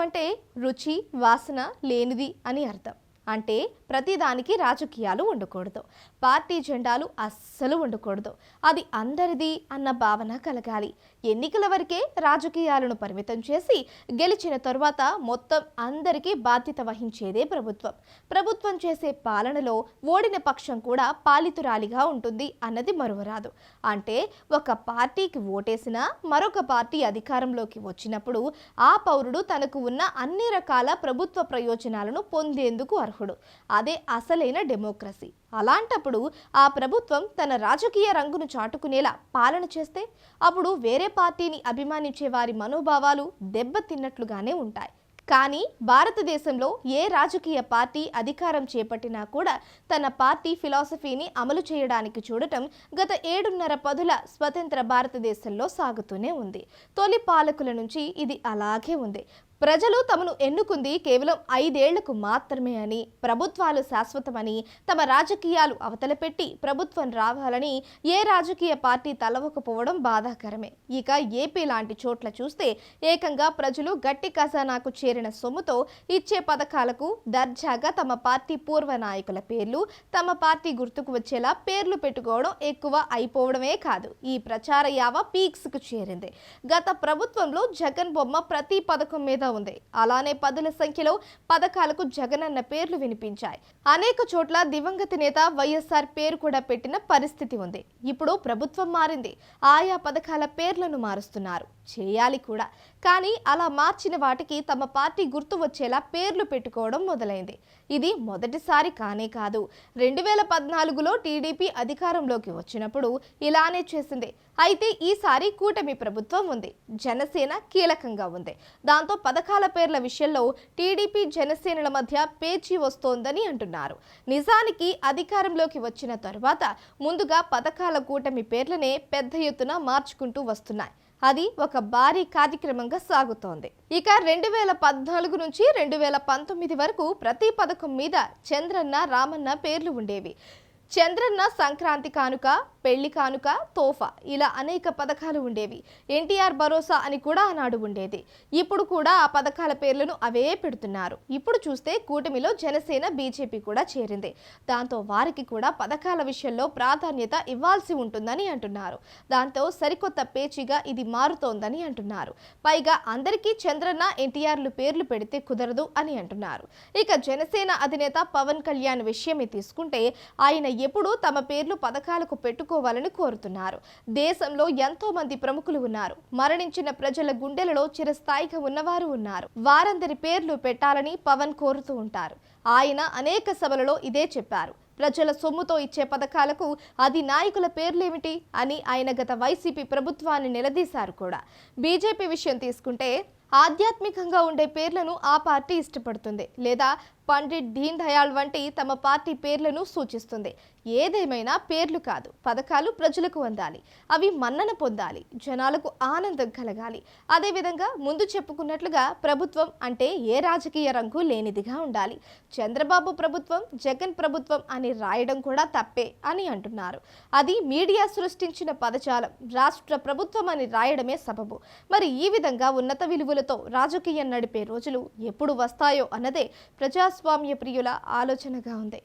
అంటే రుచి వాసన లేనిది అని అర్థం. అంటే ప్రతిదానికి రాజకీయాలు ఉండకూడదు. పార్టీ జెండాలు అస్సలు ఉండకూడదు. అది అందరిది అన్న భావన కలగాలి. ఎన్నికల వరకే రాజకీయాలను పరిమితం చేసి గెలిచిన తర్వాత మొత్తం అందరికీ బాధ్యత వహించేదే ప్రభుత్వం. ప్రభుత్వం చేసే పాలనలో ఓడిన పక్షం కూడా పాలితురాలిగా ఉంటుంది అన్నది మరువరాదు. అంటే ఒక పార్టీకి ఓటేసినా మరొక పార్టీ అధికారంలోకి వచ్చినప్పుడు ఆ పౌరుడు తనకు ఉన్న అన్ని రకాల ప్రభుత్వ ప్రయోజనాలను పొందేందుకు అర్హుడు. అదే అసలైన డెమోక్రసీ. అలాంటప్పుడు ఆ ప్రభుత్వం తన రాజకీయ రంగును చాటుకునేలా పాలన చేస్తే అప్పుడు వేరే పార్టీని అభిమానించే వారి మనోభావాలు దెబ్బతిన్నట్లుగానే ఉంటాయి. కానీ భారతదేశంలో ఏ రాజకీయ పార్టీ అధికారం చేపట్టినా కూడా తన పార్టీ ఫిలాసఫీని అమలు చేయడానికి చూడటం గత ఏడున్నర పదుల స్వతంత్ర భారతదేశంలో సాగుతూనే ఉంది. తొలి పాలకుల నుంచి ఇది అలాగే ఉంది. ప్రజలు తమను ఎన్నుకుంది కేవలం ఐదేళ్ళకు మాత్రమే అని ప్రభుత్వాలు శాశ్వతమని తమ రాజకీయాలు అవతలపెట్టి ప్రభుత్వం రావాలని ఏ రాజకీయ పార్టీ తలవకపోవడం బాధాకరమే. ఇక ఏపీ లాంటి చోట్ల చూస్తే ఏకంగా ప్రజలు గట్టి ఖజానాకు చేరిన సొమ్ముతో ఇచ్చే పథకాలకు దర్జాగా తమ పార్టీ పూర్వ నాయకుల పేర్లు తమ పార్టీ గుర్తుకు వచ్చేలా పేర్లు పెట్టుకోవడం ఎక్కువ అయిపోవడమే కాదు. ఈ ప్రచార యావ పీక్స్కు చేరింది. గత ప్రభుత్వంలో జగన్ బొమ్మ ప్రతి పథకం మీద ఉంది. అలానే పదుల సంఖ్యలో పథకాలకు జగనన్న పేర్లు వినిపించాయి. అనేక చోట్ల దివంగత నేత వైఎస్ఆర్ పేరు కూడా పెట్టిన పరిస్థితి ఉంది. ఇప్పుడు ప్రభుత్వం మారింది. ఆయా పథకాల పేర్లను మారుస్తున్నారు. చేయాలి కూడా. కానీ అలా మార్చిన వాటికి తమ పార్టీ గుర్తు వచ్చేలా పేర్లు పెట్టుకోవడం మొదలైంది. ఇది మొదటిసారి కానే కాదు. రెండు వేల పద్నాలుగులో టీడీపీ అధికారంలోకి వచ్చినప్పుడు ఇలానే చేసింది. అయితే ఈసారి కూటమి ప్రభుత్వం ఉంది. జనసేన కీలకంగా ఉంది. దాంతో పథకాల పేర్ల విషయంలో టీడీపీ జనసేనల మధ్య పేచీ వస్తోందని అంటున్నారు. నిజానికి అధికారంలోకి వచ్చిన తరువాత ముందుగా పథకాల కూటమి పేర్లనే పెద్ద ఎత్తున మార్చుకుంటూ వస్తున్నాయి. అది ఒక భారీ కార్యక్రమంగా సాగుతోంది. ఇక రెండు వేల పద్నాలుగు నుంచి రెండు వేల పంతొమ్మిది వరకు ప్రతి పథకం మీద చంద్రన్న రామన్న పేర్లు ఉండేవి. చంద్రన్న సంక్రాంతి కానుక పెళ్ళి కానుక తోఫా ఇలా అనేక పథకాలు ఉండేవి. ఎన్టీఆర్ భరోసా అని కూడా ఆనాడు ఉండేది. ఇప్పుడు కూడా ఆ పథకాల పేర్లను అవే పెడుతున్నారు. ఇప్పుడు చూస్తే కూటమిలో జనసేన బీజేపీ కూడా చేరింది. దాంతో వారికి కూడా పథకాల విషయంలో ప్రాధాన్యత ఇవ్వాల్సి ఉంటుందని అంటున్నారు. దాంతో సరికొత్త పేచీగా ఇది మారుతోందని అంటున్నారు. పైగా అందరికీ చంద్రన్న ఎన్టీఆర్లు పేర్లు పెడితే కుదరదు అని అంటున్నారు. ఇక జనసేన అధినేత పవన్ కళ్యాణ్ విషయమే తీసుకుంటే ఆయన ఎప్పుడూ తమ పేర్లు పథకాలకు చేసుకోవాలని కోరుతున్నారు. దేశంలో ఎంతో మంది ప్రముఖులు ఉన్నారు. మరణించిన ప్రజల గుండెలలో చిరస్థాయిగా ఉన్నవారు ఉన్నారు. వారందరి పేర్లు పెట్టాలని పవన్ కోరుతూ ఉంటారు. ఆయన అనేక సభలలో ఇదే చెప్పారు. ప్రజల సొమ్ముతో ఇచ్చే పథకాలకు అది నాయకుల పేర్లేమిటి అని ఆయన గత వైసీపీ ప్రభుత్వాన్ని నిలదీశారు కూడా. బీజేపీ విషయం తీసుకుంటే ఆధ్యాత్మికంగా ఉండే పేర్లను ఆ పార్టీ ఇష్టపడుతుంది. లేదా పండిట్ దీన్ దయాళ్ వంటి తమ పార్టీ పేర్లను సూచిస్తుంది. ఏదేమైనా పేర్లు కాదు. పథకాలు ప్రజలకు అందాలి. అవి మన్నన పొందాలి. జనాలకు ఆనందం కలగాలి. అదేవిధంగా ముందు చెప్పుకున్నట్లుగా ప్రభుత్వం అంటే ఏ రాజకీయ రంగు లేనిదిగా ఉండాలి. చంద్రబాబు ప్రభుత్వం జగన్ ప్రభుత్వం అని రాయడం కూడా తప్పే అని అంటున్నారు. అది మీడియా సృష్టించిన పదజాలం. రాష్ట్ర ప్రభుత్వం అని రాయడమే సబబు. మరి ఈ విధంగా ఉన్నత విలువలతో రాజకీయం నడిపే రోజులు ఎప్పుడు వస్తాయో అన్నదే ప్రజా ప్రజాస్వామ్య ప్రియుల ఆలోచనగా ఉంది.